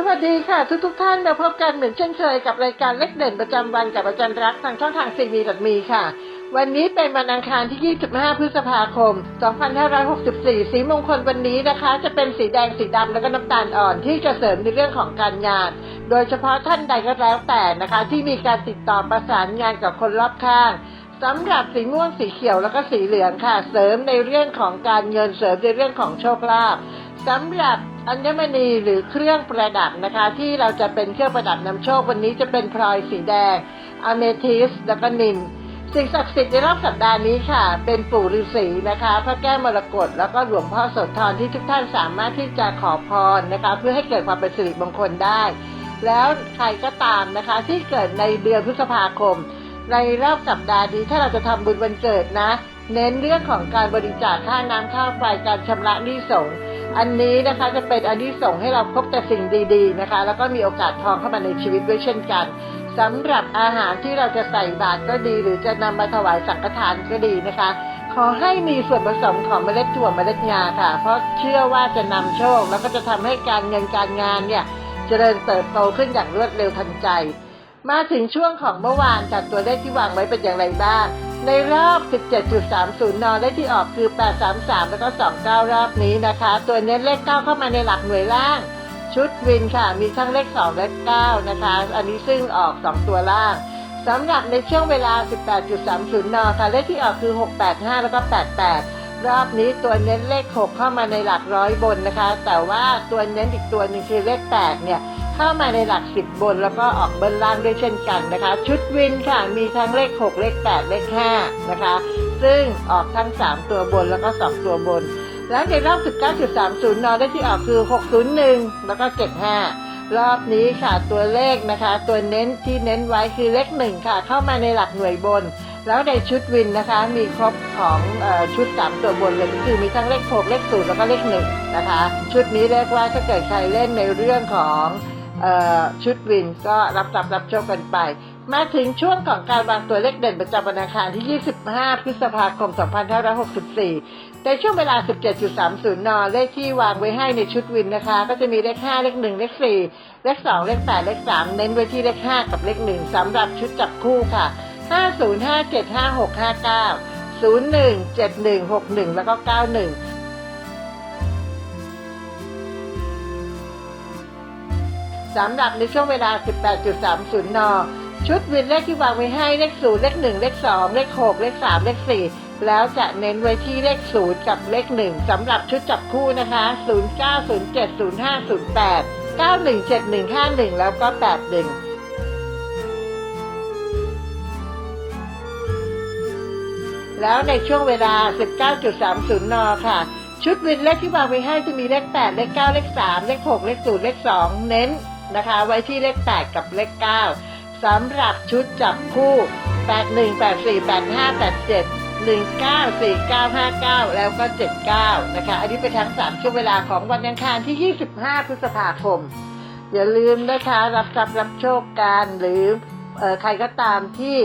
สวัสดีค่ะ ทุกทุกท่านมาพบกันเหมือนเช่นเคยกับรายการเล็กเด่นประจำวันกับอาจารย์รักทางช่องทางซีวีดมีค่ะ วันนี้เป็นวันอังคารที่ 25 พฤษภาคม 2564 สีมงคลวันนี้นะคะ จะเป็นสีแดงสีดำแล้วก็น้ำตาลอ่อนที่จะเสริมในเรื่องของการงาน โดยเฉพาะท่านใดก็แล้วแต่นะคะ ที่มีการติดต่อประสานงานกับคนรอบข้างสำหรับสีม่วงสีเขียวแล้วก็สีเหลืองค่ะ เสริมในเรื่องของการเงินเสริมในเรื่องของโชคลาภ สำหรับอัญมณีหรือเครื่องประดับนะคะ ที่เราจะเป็นเครื่องประดับนำโชควันนี้จะเป็นพลอยสีแดงอเมทิสแล้วก็นิมสิ่งศักดิ์สิทธิ์ในรอบสัปดาห์นี้ค่ะ เป็นปู่ฤาษีนะคะ พระแก้วมรกตแล้วก็หลวงพ่อโสธรที่ทุกท่านสามารถที่จะขอพรนะคะ เพื่อให้เกิดความเป็นสิริมงคลได้ แล้วใครก็ตามนะคะ ที่เกิดในเดือนพฤษภาคม ในรอบสัปดาห์นี้ถ้าเราจะทำบุญวันเกิดนะ เน้นเรื่องของการบริจาคค่าน้ำค่าไฟการชำระหนี้สงฆ์ อันนี้นะคะจะเป็นอันที่ส่งให้เราพบแต่สิ่งดีๆนะคะ แล้วก็มีโอกาสทองเข้ามาในชีวิตด้วยเช่นกันสำหรับอาหารที่เราจะใส่บาตรก็ดี หรือจะนำมาถวายสังฆทานก็ดีนะคะ ขอให้มีส่วนผสมของเมล็ดถั่วเมล็ดงาค่ะ เพราะเชื่อว่าจะนำโชค แล้วก็จะทำให้การเงินการงานเนี่ยเจริญเติบโตขึ้นอย่างรวดเร็วทันใจ มาถึงช่วงของเมื่อวานจัดตัวเลขที่วางไว้เป็นอย่างไรบ้าง ในรอบ 17.30นเลขที่ออกคือ 833 แล้วก็ 29 รอบนี้นะคะ ตัวเน้นเลข 9 เข้ามาในหลักหน่วยล่าง ชุดวินค่ะ มีทั้งเลข 2 และ 9 นะคะ อันนี้ซึ่งออก 2 ตัวล่างสำหรับในช่วงเวลา 18.30 นค่ะ เลขที่ออกคือ 685 แล้วก็ 88 รอบนี้ตัวเน้นเลข 6 เข้ามาในหลักร้อยบนนะคะ แต่ว่าตัวเน้นอีกตัวหนึ่งคือเลข 8 เนี่ย เข้ามาในหลัก10บบนแล้วก็ออกเบิ้ลล่างด้วยเช่นกันนะคะ ชุดวินค่ะมีทั้งเลข 6 เลข 8 เลข 5 นะคะ ซึ่งออกทั้ง 3 ตัวบนแล้วก็ 2 ตัวบน แล้วในรอบ 19.30นได้ที่ออกคือ 601 แล้วก็ 75รอบนี้ค่ะตัวเลขนะคะ ตัวเน้นที่เน้นไว้คือเลข1ค่ะ เข้ามาในหลักหน่วยบน แล้วในชุดวินนะคะ มีครบของอชุด 3 ตัวบนเลยก็คือมีทั้งเลข 6 เลข0แล้วก็เลข1นะคะ ชุดนี้เรียกว่าถ้าเกิดใครเล่นในเรื่องของ ชุดวินก็รับทรัพย์รับโชคกันไป มาถึงช่วงของการวางตัวเลขเด่นประจำวันอังคารที่ 25 พฤษภาคม 2564 ในช่วงเวลา 17.30 น เลขที่วางไว้ให้ในชุดวินนะคะ ก็จะมีเลข 5 เลข 1 เลข 4 เลข 2 เลข 8 เลข 3 เน้นไว้ที่เลข 5 กับเลข 1 สำหรับชุดจับคู่ค่ะ 50575659 017161 แล้วก็ 91 สำหรับในช่วงเวลา 18.30 น ชุดวินเลขที่วางไว้ให้เลข0เลข1 เลข 2 เลข 6 เลข 3 เลข 4 แล้วจะเน้นไว้ที่เลข 0 กับเลข 1สำหรับชุดจับคู่นะคะ 09070508 917151 แล้วก็ 81แล้วในช่วงเวลา 19.30 น ค่ะ ชุดวินเลขที่วางไว้ให้จะมีเลข 8 เลข 9 เลข 3 เลข 6 เลข 0 เลข 2 เน้น นะคะ ไว้ที่เลข 8 กับเลข 9 สำหรับชุดจับคู่ 81 84 85 87 19 49 59 แล้วก็ 79 นะคะ อันนี้เป็นทั้ง 3 ช่วงเวลาของวันอังคารที่ 25 พฤษภาคม อย่าลืมนะคะ รับทรัพย์รับโชคกันหรือใครก็ตามที่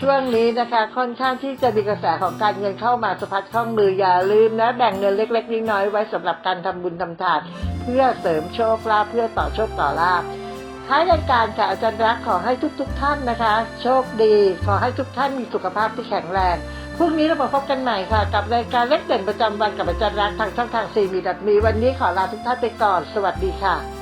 ช่วงนี้นะคะค่อนข้างที่จะมีกระแสของการเงินเข้ามาสะพัดคล่องมืออย่าลืมนะแบ่งเงินเล็ก ๆ น้อยๆไว้สำหรับการทำบุญทำทาน เพื่อเสริมโชคลาภเพื่อต่อโชคต่อลาภท้ายรายการค่ะอาจารย์รักขอให้ทุกๆท่านนะคะ โชคดี ขอให้ทุกท่านมีสุขภาพที่แข็งแรงพรุ่งนี้เรามาพบกันใหม่ค่ะ กับรายการเล็กเด่นประจำวันกับอาจารย์รักทางช่องทางซีมีดัดมีวันนี้ขอลาทุกท่านไปก่อน สวัสดีค่ะ